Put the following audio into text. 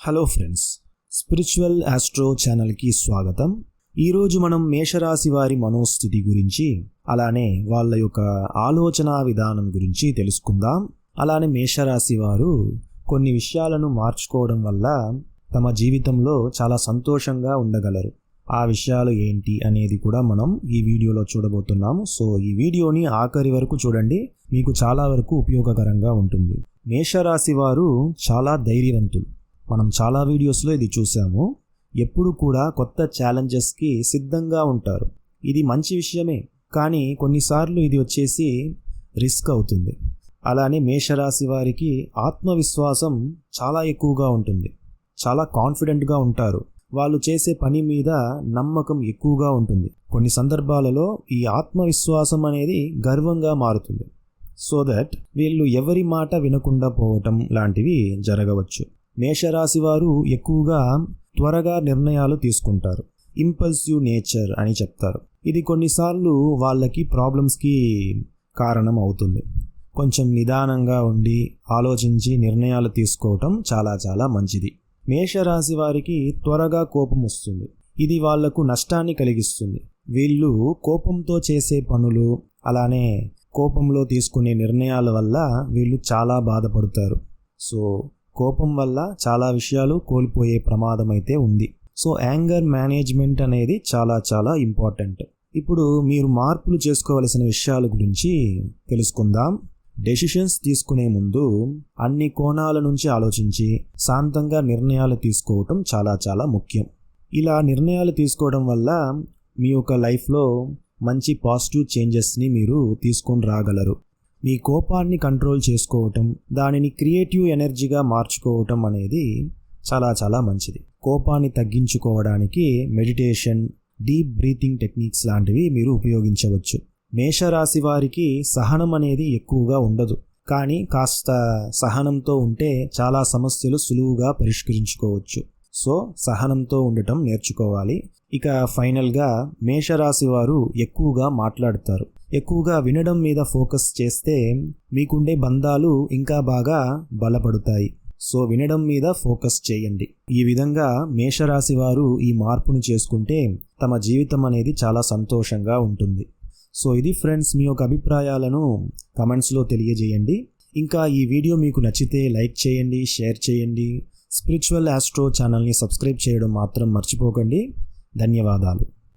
Hello friends spiritual astro ఛానల్కి స్వాగతం. ఈరోజు మనం మేషరాశి వారి మనోస్థితి గురించి అలానే వాళ్ళ యొక్క ఆలోచన విధానం గురించి తెలుసుకుందాం. అలానే మేషరాశి వారు కొన్ని విషయాలను మార్చుకోవడం వల్ల తమ జీవితంలో చాలా సంతోషంగా ఉండగలరు. ఆ విషయాలు ఏంటి అనేది కూడా మనం ఈ వీడియోలో చూడబోతున్నాము సో ఈ వీడియోని ఆఖరి వరకు చూడండి. మీకు చాలా వరకు ఉపయోగకరంగా ఉంటుంది. మేషరాశి వారు చాలా ధైర్యవంతులు. మనం చాలా వీడియోస్లో ఇది చూసాము. ఎప్పుడు కూడా కొత్త ఛాలెంజెస్కి సిద్ధంగా ఉంటారు. ఇది మంచి విషయమే. కానీ కొన్నిసార్లు ఇది వచ్చేసి రిస్క్ అవుతుంది. అలానే మేషరాశి వారికి ఆత్మవిశ్వాసం చాలా ఎక్కువగా ఉంటుంది. చాలా కాన్ఫిడెంట్గా ఉంటారు. వాళ్ళు చేసే పని మీద నమ్మకం ఎక్కువగా ఉంటుంది. కొన్ని సందర్భాలలో ఈ ఆత్మవిశ్వాసం అనేది గర్వంగా మారుతుంది. సో దట్ వీళ్ళు ఎవరి మాట వినకుండా పోవటం లాంటివి జరగవచ్చు. మేషరాశి వారు ఎక్కువగా త్వరగా నిర్ణయాలు తీసుకుంటారు. ఇంపల్సివ్ నేచర్ అని చెప్తారు. ఇది కొన్నిసార్లు వాళ్ళకి ప్రాబ్లమ్స్కి కారణం అవుతుంది. కొంచెం నిదానంగా ఉండి ఆలోచించి నిర్ణయాలు తీసుకోవటం చాలా చాలా మంచిది. మేషరాశి వారికి త్వరగా కోపం వస్తుంది. ఇది వాళ్ళకు నష్టాన్ని కలిగిస్తుంది. వీళ్ళు కోపంతో చేసే పనులు అలానే కోపంలో తీసుకునే నిర్ణయాల వల్ల వీళ్ళు చాలా బాధపడతారు. సో కోపం వల్ల చాలా విషయాలు కోల్పోయే ప్రమాదం అయితే ఉంది. సో యాంగర్ మేనేజ్మెంట్ అనేది చాలా చాలా ఇంపార్టెంట్. ఇప్పుడు మీరు మార్పులు చేసుకోవలసిన విషయాల గురించి తెలుసుకుందాం. డెసిషన్స్ తీసుకునే ముందు అన్ని కోణాల నుంచి ఆలోచించి శాంతంగా నిర్ణయాలు తీసుకోవటం చాలా చాలా ముఖ్యం. ఇలా నిర్ణయాలు తీసుకోవడం వల్ల మీ యొక్క లైఫ్లో మంచి పాజిటివ్ చేంజెస్ని మీరు తీసుకొని రాగలరు. మీ కోపాన్ని కంట్రోల్ చేసుకోవటం దానిని క్రియేటివ్ ఎనర్జీగా మార్చుకోవటం అనేది చాలా చాలా మంచిది. కోపాన్ని తగ్గించుకోవడానికి మెడిటేషన్ డీప్ బ్రీతింగ్ టెక్నిక్స్ లాంటివి మీరు ఉపయోగించవచ్చు. మేషరాశి వారికి సహనం అనేది ఎక్కువగా ఉండదు. కానీ కాస్త సహనంతో ఉంటే చాలా సమస్యలు సులువుగా పరిష్కరించుకోవచ్చు. సో సహనంతో ఉండటం నేర్చుకోవాలి. ఇక ఫైనల్గా మేషరాశి వారు ఎక్కువగా మాట్లాడతారు. ఎక్కువగా వినడం మీద ఫోకస్ చేస్తే మీకుండే బంధాలు ఇంకా బాగా బలపడతాయి. సో వినడం మీద ఫోకస్ చేయండి. ఈ విధంగా మేషరాశి వారు ఈ మార్పును చేసుకుంటే తమ జీవితం అనేది చాలా సంతోషంగా ఉంటుంది. సో ఇది ఫ్రెండ్స్ మీ యొక్క అభిప్రాయాలను కమెంట్స్లో తెలియజేయండి. ఇంకా ఈ వీడియో మీకు నచ్చితే లైక్ చేయండి షేర్ చేయండి. స్పిరిచువల్ ఆస్ట్రో ఛానల్ని సబ్స్క్రైబ్ చేయడం మాత్రం మర్చిపోకండి. ధన్యవాదాలు.